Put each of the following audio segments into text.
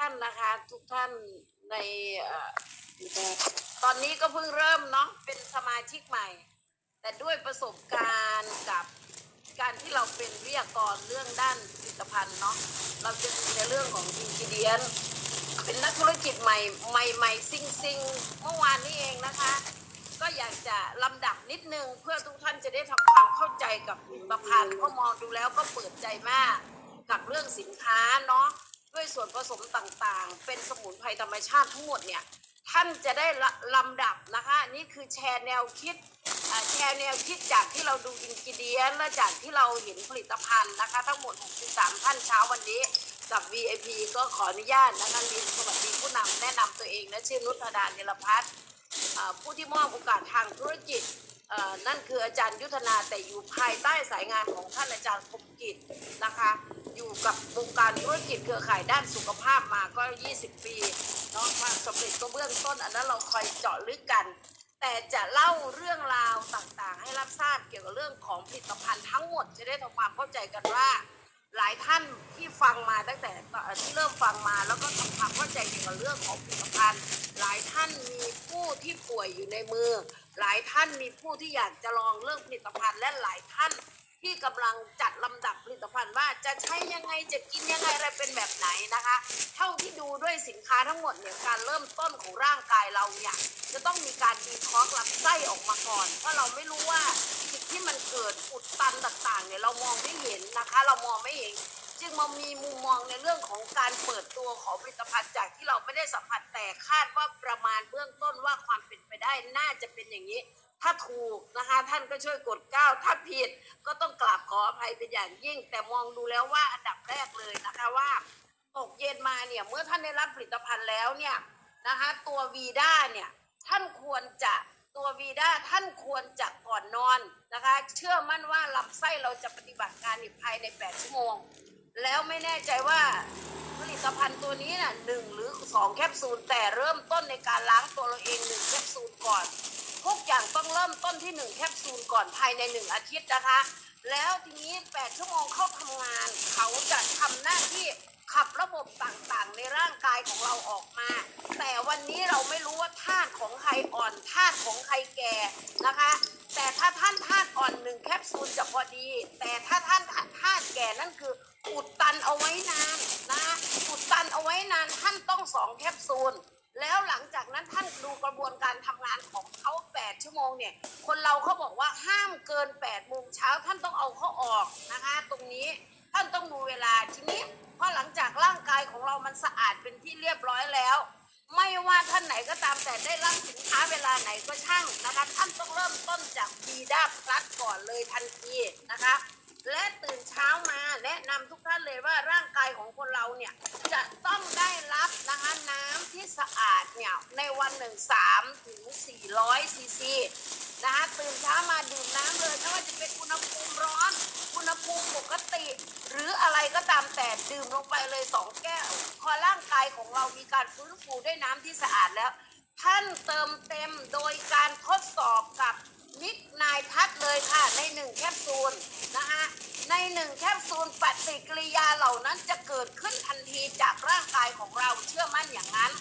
ท่านนะคะ ทุกท่านในตอนนี้ก็เพิ่งเริ่มเนาะเป็นสมาชิกใหม่ แต่ด้วยประสบการณ์กับการที่เราเป็นวิทยากรเรื่องด้านผลิตภัณฑ์เนาะเราจะดูในเรื่องของอินกิเดียนเป็นนักธุรกิจใหม่ใหม่ใหม่ซิงซิงเมื่อวานนี้เองนะคะ ก็อยากจะลำดับนิดนึงเพื่อทุกท่านจะได้ทำความเข้าใจกับผลิตภัณฑ์ก็มองดูแล้วก็เปิดใจมากกับเรื่องสินค้าเนาะ ด้วยส่วนผสมต่างๆ เป็นสมุนไพรธรรมชาติทั้งหมดเนี่ยท่านจะได้ลำดับนะคะนี่คือแชร์แนวคิดแชร์แนวคิดจากที่เราดูอินกิเดียนและจากที่เราเห็นผลิตภัณฑ์นะคะ ทั้งหมด 63 ท่านเช้าวันนี้กับ VIP ก็ขออนุญาตนะคะเรียนสวัสดีผู้นำแนะนำตัวเองนะชื่อนุชธดาเนรพัฒน์ผู้ที่มอบโอกาสทางธุรกิจนั่นคืออาจารย์ยุทธนาแต่อยู่ภายใต้สายงานของท่านอาจารย์คมกิจนะคะ อยู่กับวงการธุรกิจเครือข่ายด้านสุขภาพมาก็ 20 ปีเนาะความสำเร็จก็เบื้องต้น อันนั้นเราคอยเจาะลึกกัน แต่จะเล่าเรื่องราวต่างๆ ให้รับทราบเกี่ยวกับเรื่องของผลิตภัณฑ์ทั้งหมดจะได้ทำความเข้าใจกันว่า หลายท่านที่ฟังมาตั้งแต่ที่เริ่มฟังมาแล้วก็ทำความเข้าใจเกี่ยวกับเรื่องของผลิตภัณฑ์ หลายท่านมีผู้ที่ป่วยอยู่ในมือ หลายท่านมีผู้ที่อยากจะลองเรื่องผลิตภัณฑ์และหลายท่าน ที่กำลังจัดลำดับผลิตภัณฑ์ว่าจะใช้ยังไงจะกินยังไงอะไรเป็นแบบไหนนะคะ เท่าที่ดูด้วยสินค้าทั้งหมดเนี่ยการเริ่มต้นของร่างกายเราเนี่ยจะต้องมีการดีท็อกซ์ลำไส้ออกมาก่อน เพราะเราไม่รู้ว่าสิ่งที่มันเกิดอุดตันต่างๆเนี่ยเรามองไม่เห็นนะคะ เรามองไม่เห็นจึงมามีมุมมองในเรื่องของการเปิดตัวของผลิตภัณฑ์จากที่เราไม่ได้สัมผัสแต่คาดว่าประมาณเบื้องต้นว่าความเป็นไปได้น่าจะเป็นอย่างนี้ ถ้าถูกนะคะท่านก็ช่วยกดเก้าถ้าผิดก็ต้องกราบขออภัยเป็นอย่างยิ่ง แต่มองดูแล้วว่าอันดับแรกเลยนะคะว่าตกเย็นมาเนี่ยเมื่อท่านได้รับผลิตภัณฑ์แล้วเนี่ยนะคะตัววีด้าเนี่ยท่านควรจะตัววีด้าท่านควรจะก่อนนอนนะคะเชื่อมั่นว่าลำไส้เราจะปฏิบัติงานอยู่ภายใน 8 ชั่วโมง แล้วไม่แน่ใจว่าผลิตภัณฑ์ตัวนี้น่ะหนึ่งหรือสองแคปซูล แต่เริ่มต้นในการล้างตัวเราเองหนึ่งแคปซูลก่อน ทุกอย่างต้องเริ่มต้นที่หนึ่งแคปซูลก่อนภายในหนึ่งอาทิตย์นะคะ แล้วทีนี้ 8 ชั่วโมงเข้าทำงาน เขาจะทำหน้าที่ขับระบบต่างๆ ในร่างกายของเราออกมา แต่วันนี้เราไม่รู้ว่าธาตุของใครอ่อนธาตุของใครแก่นะคะ แต่ถ้าท่านธาตุอ่อนหนึ่งแคปซูลจะพอดี แต่ถ้าท่านธาตุแก่นั่นคืออุดตันเอาไว้นานนะอุดตันเอาไว้นานท่านต้องสองแคปซูล แล้วหลังจากนั้นท่านดูกระบวนการทำงานของเขา8ชั่วโมงเนี่ย คนเราเขาบอกว่าห้ามเกิน8โมงเช้าท่านต้องเอาเขาออกนะคะ ตรงนี้ท่านต้องดูเวลาทีนี้พอหลังจากร่างกายของเรามันสะอาดเป็นที่เรียบร้อยแล้ว ไม่ว่าท่านไหนก็ตามแต่ได้รับสินค้าเวลาไหนก็ช่างนะคะท่านต้องเริ่มต้นจากบีดาพลัสก่อนเลยทันทีนะคะและตื่นเช้ามาแนะนำทุกท่านเลยว่าร่างกายของคนเราเนี่ยจะต้องได้รับนะคะน้ำ สะอาดเนี่ยในวันหนึ่งสามถึงสี่ร้อยซีซีนะคะตื่นเช้ามาดื่มน้ำเลยไม่ว่าจะเป็นอุณหภูมิร้อนอุณหภูมิปกติ หรืออะไรก็ตามแต่ดื่มลงไปเลยสองแก้ว พอร่างกายของเรามีการฟื้นฟูด้วยน้ำที่สะอาดแล้ว ท่านเติมเต็มโดยการทดสอบกับนิกนายพัดเลยค่ะในหนึ่งแคปซูลนะคะ หนึ่งแคปซูลปฏิกิริยาเหล่านั้นจะเกิดขึ้นทันทีจากร่างกายของเราเชื่อมั่นอย่างนั้น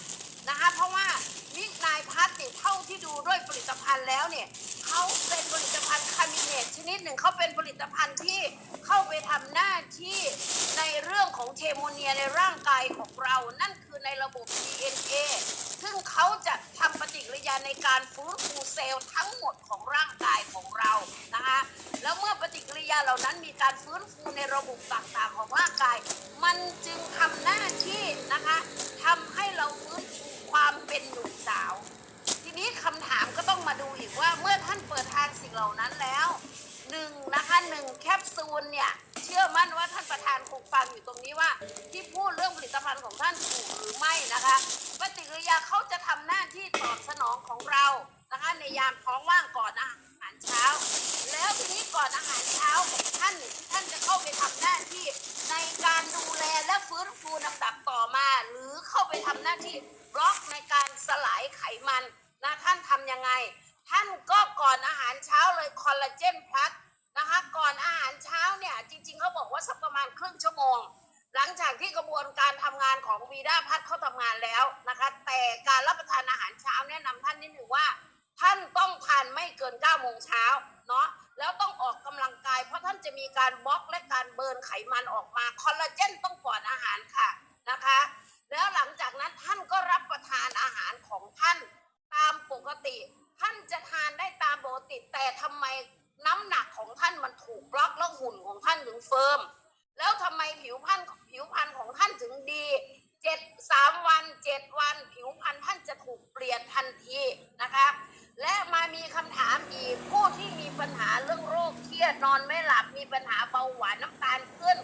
นะคะ เพราะว่านิกนายพัดเนี่ยเท่าที่ดูด้วยผลิตภัณฑ์แล้วเนี่ยเขาเป็นผลิตภัณฑ์คามิเนตชนิดหนึ่งเขาเป็นผลิตภัณฑ์ที่เข้าไปทำหน้าที่ในเรื่องของเทโมเนียในร่างกายของเรา นั่นคือในระบบ DNA เขาจะทำปฏิกิริยาในการฟื้นฟูเซลล์ทั้งหมดของร่างกายของเรานะคะแล้วเมื่อปฏิกิริยาเหล่านั้นมีการฟื้นฟูในระบบต่างๆของร่างกาย มันจึงทำหน้าที่นะคะทำให้เราฟื้นฟูความเป็นหนุ่มสาว ทีนี้คำถามก็ต้องมาดูอีกว่าเมื่อท่านเปิดทางสิ่งเหล่านั้นแล้ว หนึ่งนะคะหนึ่งแคปซูลเนี่ย เชื่อมั่นว่าท่านประธานคงฟังอยู่ตรงนี้ว่า ที่พูดเรื่องผลิตภัณฑ์ของท่านถูกหรือไม่นะคะปฏิกิริยาเขาจะทำหน้าที่ตอบสนองของเรานะคะในยามท้องว่างก่อนอาหารเช้า แล้วทีนี้ก่อนอาหารเช้าของท่านที่ท่านจะเข้าไปทำหน้าที่ ในการดูแลและฟื้นฟูลำดับต่อมา หรือเข้าไปทำหน้าที่บล็อกในการสลายไขมันนะท่านทำยังไง ท่านก็ก่อนอาหารเช้าเลยคอลลาเจนพลัสนะคะ ก่อนอาหารเช้าเนี่ยจริงๆเขาบอกว่าสักประมาณครึ่งชั่วโมง หลังจากที่กระบวนการทำงานของวีด้าพัฒน์เขาทำงานแล้วนะคะ แต่การรับประทานอาหารเช้าแนะนำท่านนิดหนึ่งว่า ท่านต้องทานไม่เกิน9โมงเช้าเนาะแล้วต้องออกกำลังกาย เพราะท่านจะมีการบล็อกและการเบิร์นไขมันออกมาคอลลาเจนต้องก่อนอาหารค่ะนะคะ แล้วหลังจากนั้นท่านก็รับประทานอาหารของท่านตามปกติ ท่านจะทานได้ ติแต่ทำไมน้ำหนักของท่านมันถูกบล็อกแล้วหุ่นของท่านถึงเฟิร์มแล้วทำไมผิวพรรณผิวพรรณของท่านถึงดีเจ็ดสามวันเจ็ดวัน ผิวพรรณท่านจะถูกเปลี่ยนทันทีนะคะและมามีคำถามอีกผู้ที่มีปัญหาเรื่องโรคเครียดนอนไม่หลับมีปัญหาเบาหวานน้ำตาลขึ้น